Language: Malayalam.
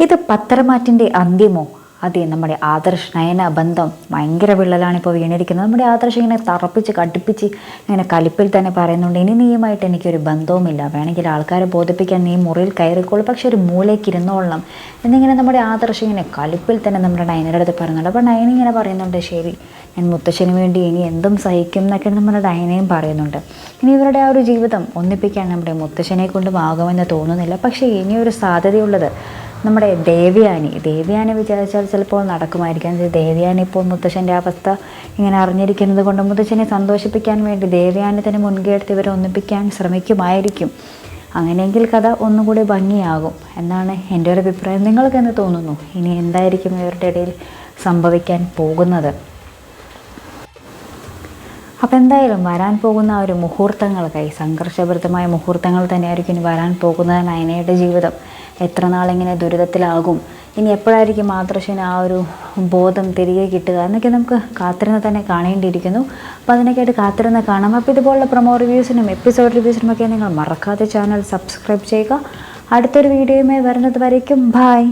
ഇത് പത്തരമാറ്റിന്റെ അന്ത്യമോ? അതെ നമ്മുടെ ആദർശ് നയന ബന്ധം ഭയങ്കര വിള്ളലാണ് ഇപ്പോൾ വീണിരിക്കുന്നത്. നമ്മുടെ ആദർശ് ഇങ്ങനെ തറപ്പിച്ച് കടുപ്പിച്ച് ഇങ്ങനെ കലിപ്പിൽ തന്നെ പറയുന്നുണ്ട് ഇനി നീയുമായിട്ട് എനിക്കൊരു ബന്ധവുമില്ല. വേണമെങ്കിൽ ആൾക്കാരെ ബോധിപ്പിക്കാൻ നീ മുറിയിൽ കയറിക്കോളൂ. പക്ഷെ ഒരു മൂലയ്ക്ക് ഇരുന്നോളണം. എന്നിങ്ങനെ നമ്മുടെ ആദർശ് ഇങ്ങനെ കലിപ്പിൽ തന്നെ നമ്മുടെ നയനയുടെ അടുത്ത് പറയുന്നുണ്ട്. അപ്പോൾ നയന ഇങ്ങനെ പറയുന്നുണ്ട് ശരി ഞാൻ മുത്തശ്ശന് വേണ്ടി ഇനി എന്തും സഹിക്കും എന്നൊക്കെ നമ്മുടെ നയനയും പറയുന്നുണ്ട്. ഇനി ഇവരുടെ ആ ഒരു ജീവിതം ഒന്നിപ്പിക്കാൻ നമ്മുടെ മുത്തശ്ശനെ കൊണ്ടും ആകുമെന്ന് തോന്നുന്നില്ല. പക്ഷേ ഇനിയൊരു സാധ്യതയുള്ളത് നമ്മുടെ ദേവ്യാനി. ദേവ്യാനി വിചാരിച്ചാൽ ചിലപ്പോൾ നടക്കുമായിരിക്കാം. ദേവ്യാനി ഇപ്പോൾ മുത്തശ്ശന്റെ അവസ്ഥ ഇങ്ങനെ അറിഞ്ഞിരിക്കുന്നത് കൊണ്ട് മുത്തശ്ശനെ സന്തോഷിപ്പിക്കാൻ വേണ്ടി ദേവ്യാനി തന്നെ മുൻകൈ എടുത്ത് ഇവരെ ഒന്നിപ്പിക്കാൻ ശ്രമിക്കുമായിരിക്കും. അങ്ങനെയെങ്കിൽ കഥ ഒന്നുകൂടി ഭംഗിയാകും എന്നാണ് എന്റെ ഒരു അഭിപ്രായം. നിങ്ങൾക്ക് എന്ന് തോന്നുന്നു? ഇനി എന്തായിരിക്കും ഇവരുടെ ഇടയിൽ സംഭവിക്കാൻ പോകുന്നത്? അപ്പോൾ എന്തായാലും വരാൻ പോകുന്ന ആ ഒരു മുഹൂർത്തങ്ങൾക്കായി സംഘർഷഭരിതമായ മുഹൂർത്തങ്ങൾ തന്നെയായിരിക്കും ഇനി വരാൻ പോകുന്നത് നയനയുടെ ജീവിതം. എത്ര നാളിങ്ങനെ ദുരിതത്തിലാകും? ഇനി എപ്പോഴായിരിക്കും മാതൃശ്ശിന് ആ ഒരു ബോധം തിരികെ കിട്ടുക എന്നൊക്കെ നമുക്ക് കാത്തിരുന്ന് തന്നെ കാണേണ്ടിയിരിക്കുന്നു. അപ്പോൾ അതിനൊക്കെയായിട്ട് കാത്തിരുന്ന് കാണാം. അപ്പോൾ ഇതുപോലുള്ള പ്രൊമോ റിവ്യൂസിനും എപ്പിസോഡ് റിവ്യൂസിനും ഒക്കെ നിങ്ങൾ മറക്കാതെ ചാനൽ സബ്സ്ക്രൈബ് ചെയ്യുക. അടുത്തൊരു വീഡിയോയുമായി വരുന്നത് വരയ്ക്കും. ബായ്